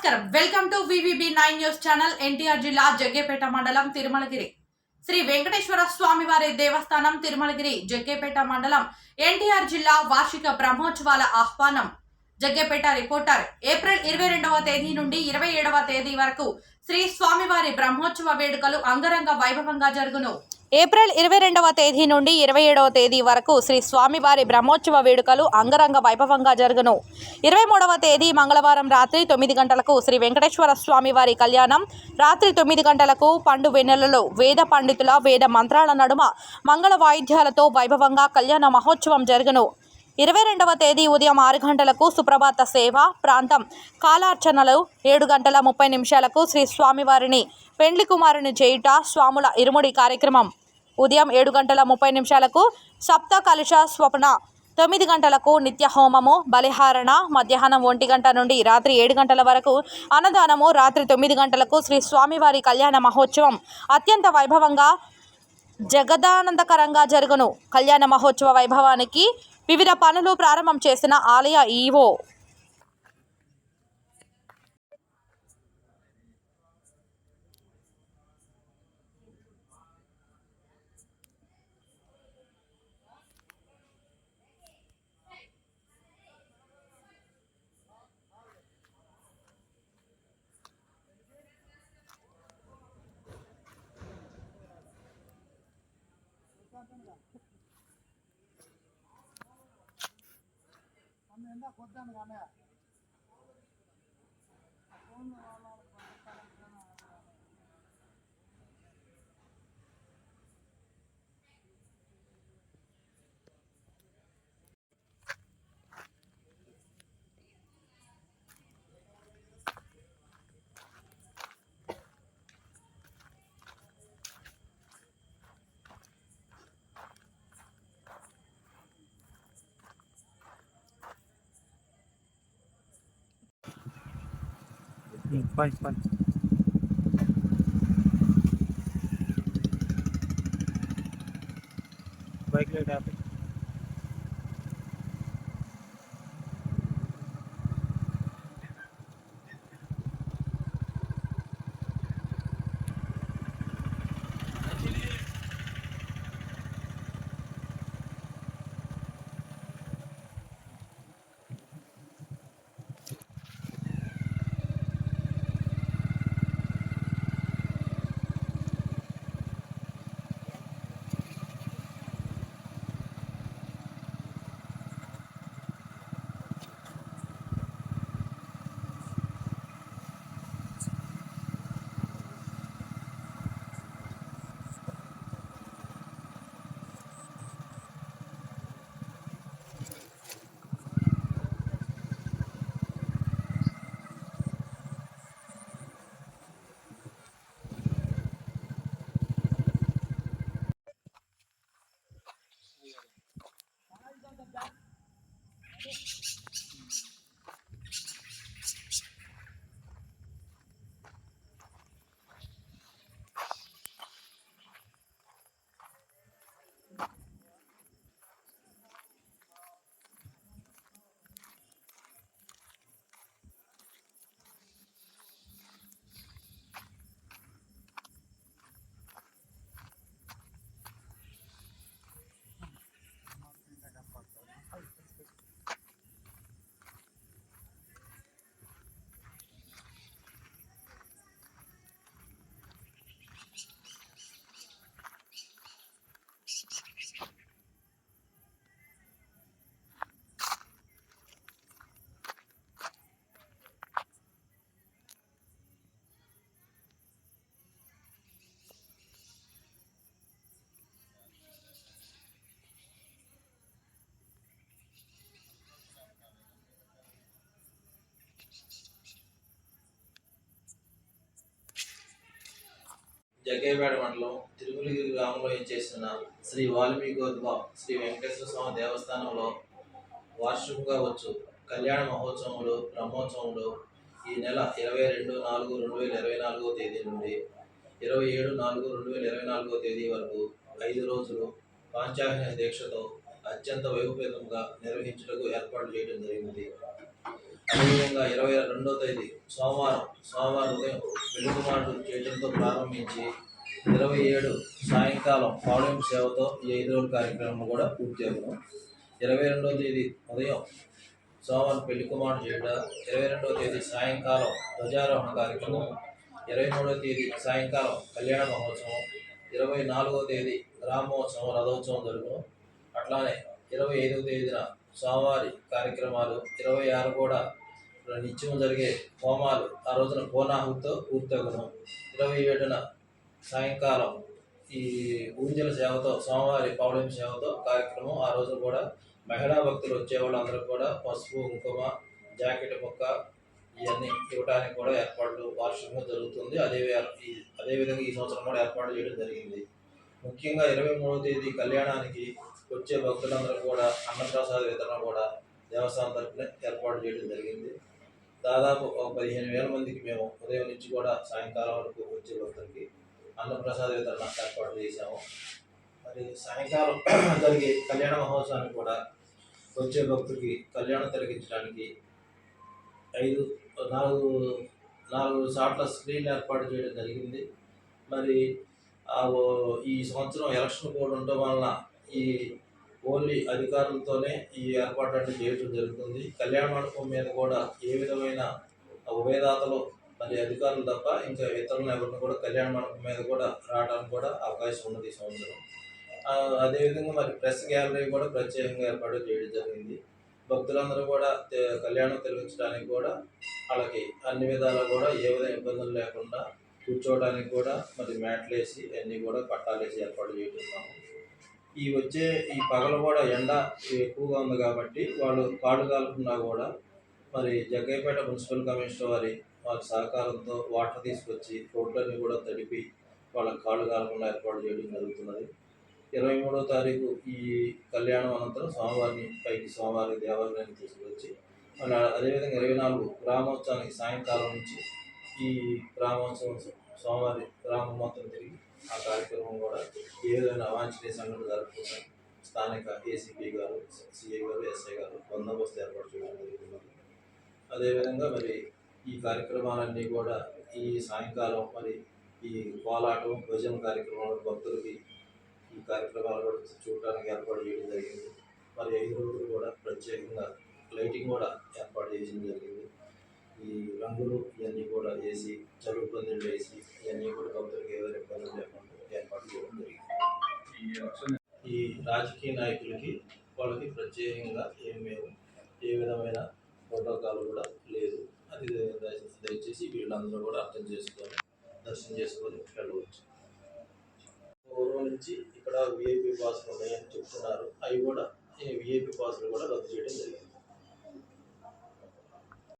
నమస్కారం. Welcome to VVB nine news channel NTR జిల్లా జగ్గేపేట మండలం తిరుమలగిరి. శ్రీ వెంకటేశ్వర స్వామివారి దేవస్థానం తిరుమలగిరి జగ్గేపేట మండలం ఎన్టీఆర్ జిల్లా వార్షిక బ్రహ్మోత్సవాల ఆహ్వానం. జగ్గేపేట రిపోర్టర్ ఏప్రిల్ ఇరవై రెండవ తేదీ నుండి ఇరవై ఏడవ తేదీ వరకు శ్రీ స్వామివారి బ్రహ్మోత్సవ వేడుకలు అంగరంగ వైభవంగా జరుగును. ఏప్రిల్ ఇరవై రెండవ తేదీ నుండి ఇరవై ఏడవ తేదీ వరకు శ్రీ స్వామివారి బ్రహ్మోత్సవ వేడుకలు అంగరంగ వైభవంగా జరుగును. ఇరవై మూడవ తేదీ మంగళవారం రాత్రి తొమ్మిది గంటలకు శ్రీ వెంకటేశ్వర స్వామివారి కళ్యాణం రాత్రి తొమ్మిది గంటలకు పండు వెన్నెలలో వేద పండితుల వేద మంత్రాల నడుమ మంగళ వాయిద్యాలతో వైభవంగా కళ్యాణ మహోత్సవం జరుగును. ఇరవై రెండవ తేదీ ఉదయం ఆరు గంటలకు సుప్రభాత సేవ ప్రాంతం. కాలార్చనలు ఏడు గంటల ముప్పై నిమిషాలకు శ్రీ స్వామివారిని పెండ్లి కుమారుని చేయుట స్వాముల ఇరుముడి కార్యక్రమం. ఉదయం ఏడు గంటల ముప్పై నిమిషాలకు సప్త కలుష స్వప్న తొమ్మిది గంటలకు నిత్య హోమము బలిహారణ మధ్యాహ్నం ఒంటి గంట నుండి రాత్రి ఏడు గంటల వరకు అన్నదానము రాత్రి తొమ్మిది గంటలకు శ్రీ స్వామివారి కళ్యాణ మహోత్సవం. అత్యంత వైభవంగా జగదానందకరంగా జరుగును. కళ్యాణ మహోత్సవ వైభవానికి వివిధ పనులు ప్రారంభం చేసిన ఆలయ ఈవో. ఉందా కొద్దాను కానీ phone Fine, fine. Bike light ఆపి జగ్గయ్యపేట మండలం తిరుమలగిరి గ్రామంలో చేసిన శ్రీ వాల్మీకోద్భవ శ్రీ వెంకటేశ్వర స్వామి దేవస్థానంలో వార్షికంగా వచ్చు. కళ్యాణ మహోత్సవములు బ్రహ్మోత్సవములు ఈ నెల ఇరవై రెండు నాలుగు రెండు వేల ఇరవై నాలుగో తేదీ నుండి ఇరవై ఏడు నాలుగు రెండు వేల ఇరవై నాలుగో తేదీ వరకు ఐదు రోజులు పాంచాహ్య దీక్షతో అత్యంత వైభవేతంగా నిర్వహించుటకు ఏర్పాటు చేయడం జరిగింది అదేవిధంగా ఇరవై రెండో తేదీ సోమవారం సోమవారం ఉదయం వెలుగుమాటు చేయడంతో ప్రారంభించి ఇరవై ఏడు సాయంకాలం పావులింపు సేవతో ఈ ఐదు రోజుల కార్యక్రమం కూడా పూర్తి అవ్వను ఇరవై రెండో తేదీ ఉదయం సోమవారం పెళ్ళి కుమారుడు చేయడం ఇరవై రెండవ తేదీ సాయంకాలం ధ్వజారోహణ కార్యక్రమం ఇరవై మూడవ తేదీ సాయంకాలం కళ్యాణ మహోత్సవం ఇరవై నాలుగవ తేదీ రామోత్సవం రథోత్సవం జరుగును. అట్లానే ఇరవై ఐదవ తేదీన స్వామివారి కార్యక్రమాలు ఇరవై ఆరు కూడా నిత్యం జరిగే హోమాలు ఆ రోజున పూర్ణాహుతితో పూర్తవును ఇరవై ఏడున సాయంకాలం ఈ ఊంజల సేవతో సోమవారి పౌర్ణమి సేవతో కార్యక్రమం ఆ రోజు కూడా మహిళా భక్తులు వచ్చేవాళ్ళందరూ కూడా పసుపు కుంకుమ జాకెట్ ముక్క ఇవన్నీ ఇవ్వడానికి కూడా ఏర్పాట్లు వార్షికంగా జరుగుతుంది. అదే అదేవిధంగా ఈ సంవత్సరం కూడా ఏర్పాటు చేయడం జరిగింది. ముఖ్యంగా ఇరవై మూడవ తేదీ కళ్యాణానికి వచ్చే భక్తులందరూ కూడా అన్నప్రసాద వితరణ కూడా దేవస్థానం తరఫున ఏర్పాటు చేయడం జరిగింది. దాదాపు ఒక పదిహేను వేల మందికి మేము ఉదయం నుంచి కూడా సాయంకాలం వరకు వచ్చే భక్తులకి అన్నప్రసాద వితరణ ఏర్పాటు చేశాము. మరి సాయంకాలం జరిగే కళ్యాణ మహోత్సవానికి కూడా వచ్చే భక్తులకి కళ్యాణం తొలగించడానికి ఐదు నాలుగు నాలుగు సార్ల స్క్రీన్ ఏర్పాటు చేయడం జరిగింది. మరి ఆ ఈ సంవత్సరం ఎలక్షన్ కోడ్ ఉండటం వలన ఈ ఓన్లీ అధికారులతోనే ఈ ఏర్పాటు అంటే చేయడం జరుగుతుంది. కళ్యాణ మండపం మీద కూడా ఏ విధమైన ఉభయదాతలు మరి అధికారులు తప్ప ఇంకా ఇతరులను ఎవరిని కూడా కళ్యాణ మండపం మీద కూడా రావడానికి కూడా అవకాశం ఉన్నది ఈ సంవత్సరం. అదేవిధంగా మరి ప్రెస్ గ్యాలరీ కూడా ప్రత్యేకంగా ఏర్పాటు చేయడం జరిగింది. భక్తులందరూ కూడా కళ్యాణం తెలివించడానికి కూడా వాళ్ళకి అన్ని విధాలు కూడా ఏ విధంగా ఇబ్బందులు లేకుండా కూర్చోవడానికి కూడా మరి మ్యాట్లు వేసి అన్నీ కూడా పట్టాలేసి ఏర్పాటు చేస్తున్నాము ఈ వచ్చే ఈ పగలు కూడా ఎండ ఎక్కువగా ఉంది కాబట్టి వాళ్ళు కాడు కాలకుండా కూడా మరి జగ్గయ్యపేట మున్సిపల్ కమిషనర్ వారి వారి సహకారంతో వాటర్ తీసుకొచ్చి రోడ్లన్నీ కూడా తడిపి వాళ్ళకి కాళ్ళు కాలకుండా ఏర్పాటు చేయడం జరుగుతున్నది. ఇరవై మూడో తారీఖు ఈ కళ్యాణం అనంతరం స్వామివారిని పైకి స్వామివారి దేవాలయాన్ని తీసుకొచ్చి మళ్ళీ అదేవిధంగా ఇరవై నాలుగు గ్రామోత్సవానికి సాయంకాలం నుంచి ఈ గ్రామోత్సవం స్వామివారి గ్రామం మొత్తం తిరిగి ఆ కార్యక్రమం కూడా ఏదైనా అవాంఛనీయ సంఘటన జరగకుండా స్థానిక ఏసీపీ గారు సిఐ గారు ఎస్ఐ గారు బందోబస్తు ఏర్పాటు చేయడం జరుగుతున్నది అదేవిధంగా మరి ఈ కార్యక్రమాలన్నీ కూడా ఈ సాయంకాలం మరి ఈ కోలాటం భోజన కార్యక్రమాలు భక్తులకి ఈ కార్యక్రమాలు కూడా చూడటానికి ఏర్పాటు చేయడం జరిగింది. మరి ఐదు రోజులు కూడా ప్రత్యేకంగా లైటింగ్ కూడా ఏర్పాటు చేయడం జరిగింది. ఈ రంగులు ఇవన్నీ కూడా వేసి చదువు పందిళ్ళు వేసి ఇవన్నీ కూడా భక్తులకు ఎవరు ఇబ్బందులు లేకుండా ఏర్పాటు చేయడం జరిగింది. ఈ రాజకీయ నాయకులకి వాళ్ళకి ప్రత్యేకంగా ఏం మేము ఏ విధమైన ప్రోటోకాల్ కూడా లేదు. అది దయచేసి వీళ్ళందరూ కూడా అర్థం చేసుకొని దర్శనం చేసుకొని వెళ్ళవచ్చు. పూర్వం నుంచి ఇక్కడ విఐపి పాసులు ఉన్నాయని చెప్తున్నారు. అవి కూడా విఐపి పాసులు కూడా రద్దు చేయడం జరిగింది.